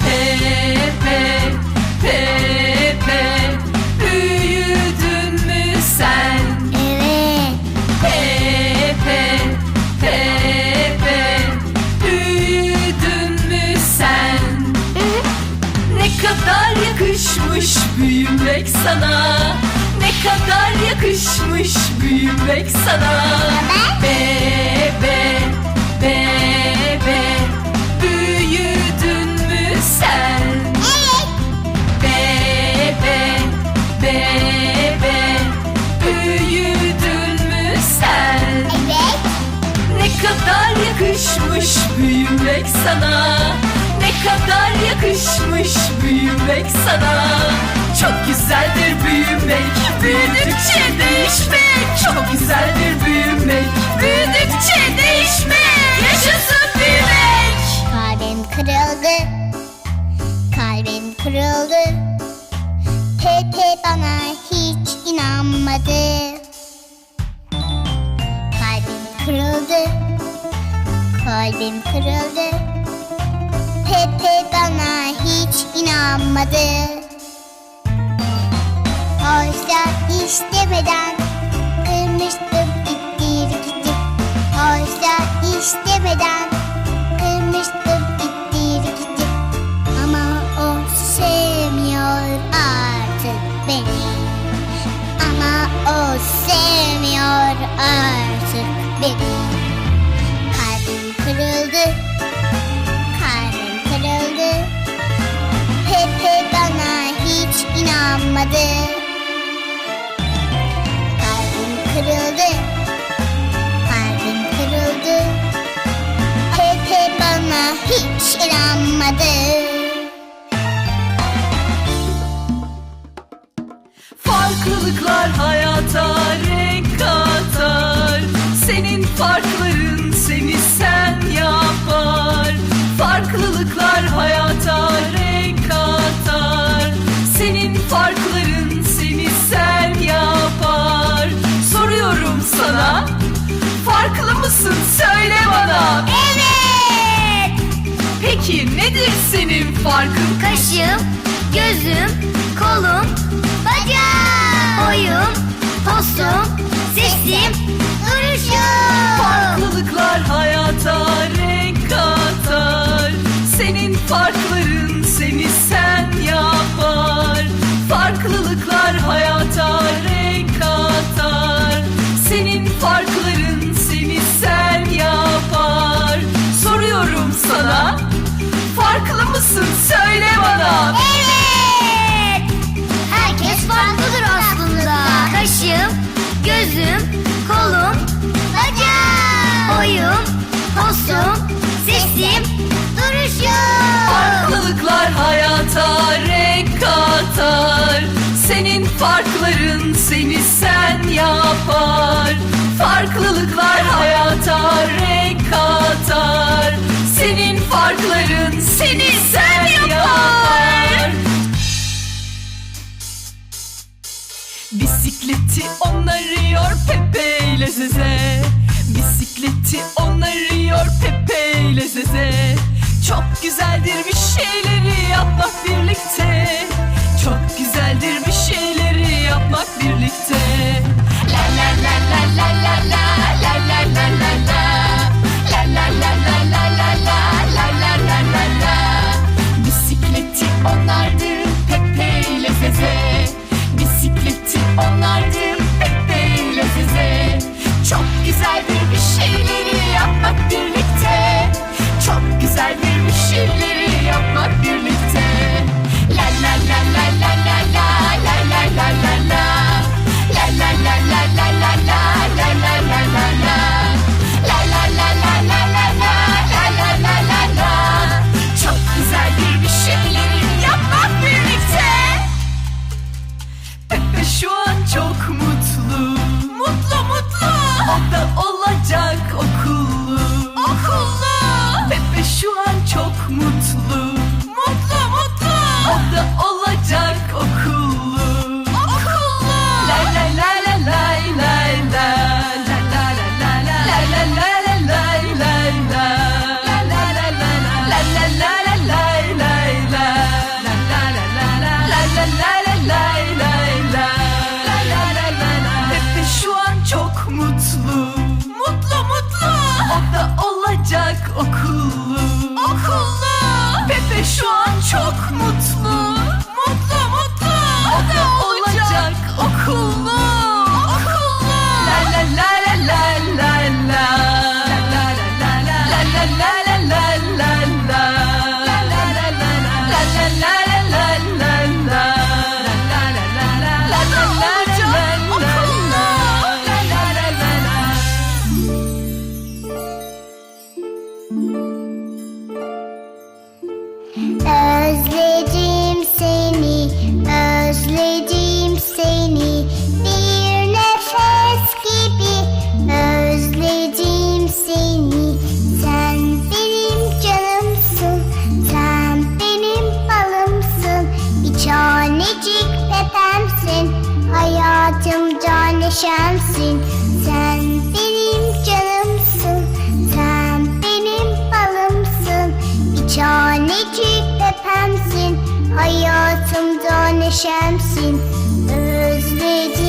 Pepe, Pepe, büyüdün mü sen? Pepe, Pepe, büyüdün mü sen? Ne kadar yakışmış büyümek sana Ne kadar yakışmış büyümek sana Bebe, yakışmış büyümek sana Ne kadar yakışmış büyümek sana Çok güzeldir büyümek Büyüdükçe değişmek Çok güzeldir büyümek Büyüdükçe değişmek Yaşasın büyümek Kalbim kırıldı. Kalbim kırıldı. Pepe bana hiç inanmadı. Kalbim kırıldı. Kalbim kırıldı. Pepe bana hiç inanmadı. Oysa istemeden kırmıştım ittir gidip. Oysa istemeden kırmıştım ittir gidip. Ama o sevmiyor artık beni. Ama o sevmiyor artık beni. Kırıldı. Kalbim kırıldı. Pepe bana hiç inanmadı. Farklılıklar hayata renk katar Senin farkların seni sen yapar Farklılıklar hayata Peki nedir senin farkın? Kaşım, gözüm, kolum, bacağım, boyum, postum, sesim, duruşum. Farklılıklar hayata renk katar Senin farkların seni sen yapar Farklılıklar hayata mısın söyle bana Evet. Herkes farklıdır aslında. Kaşım, gözüm, kolum, bacağım, boyum, postum, sesim, duruşum. Farklılıklar hayata renk katar Senin farkların seni sen yapar Farklılıklar hayata renk katar senin farkların seni sen yapar. Bisikleti onarıyor Pepe ile Zeze. Bisikleti onarıyor Pepe ile Zeze. Çok güzeldir bir şeyleri yapmak birlikte. Çok güzeldir bir şeyleri yapmak birlikte. La la la la la la la. hayatta olacak okul. Akıllı Pepe şu an çok mutlu. hayatım cale şemsin Sen benim canımsın. Sen benim balımsın. Bir tanecik pepemsin Hayatım cale şemsin Özledim